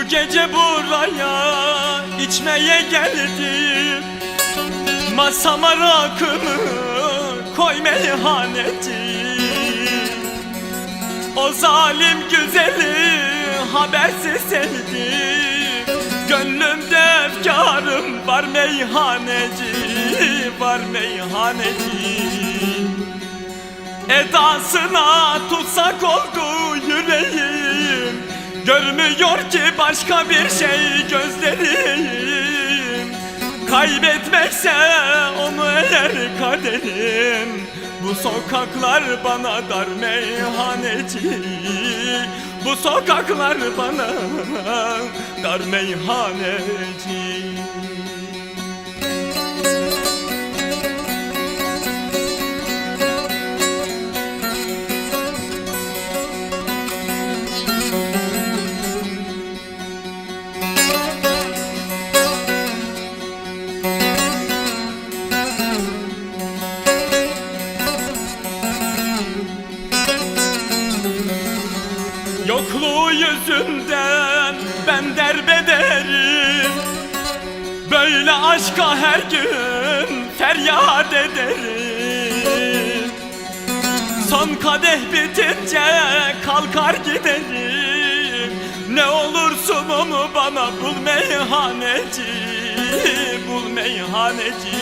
gece buraya içmeye geldim. Masama rakımı koy meyhaneci O zalim güzeli habersiz sevdi. Gönlümde efkarım var meyhaneci Var meyhaneci. Edasına tutsak oldu yüreğim Görmüyor ki başka bir şey gözlerim. Kaybetmekse onu eğer kaderim. Bu sokaklar bana dar meyhaneci Bu sokaklar bana dar meyhaneci yüzünden ben derbederim. Böyle aşka her gün feryat ederim. Son kadeh bitince kalkar giderim. Ne olursun onu bana bul meyhaneci Bul meyhaneci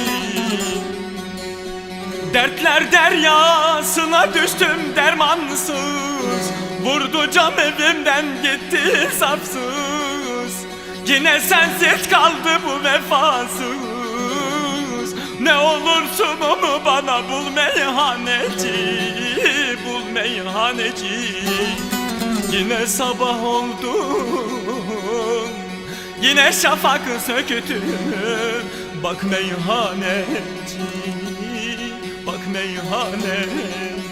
Dertler deryasına düştüm dermansız. Vurdu cam evimden gitti safsız. Yine sensiz kaldı bu vefasız. Ne olursun onu bana bul meyhaneci Bul meyhaneci. Yine sabah oldu Yine şafak sökütü. Bak meyhaneci meyhanem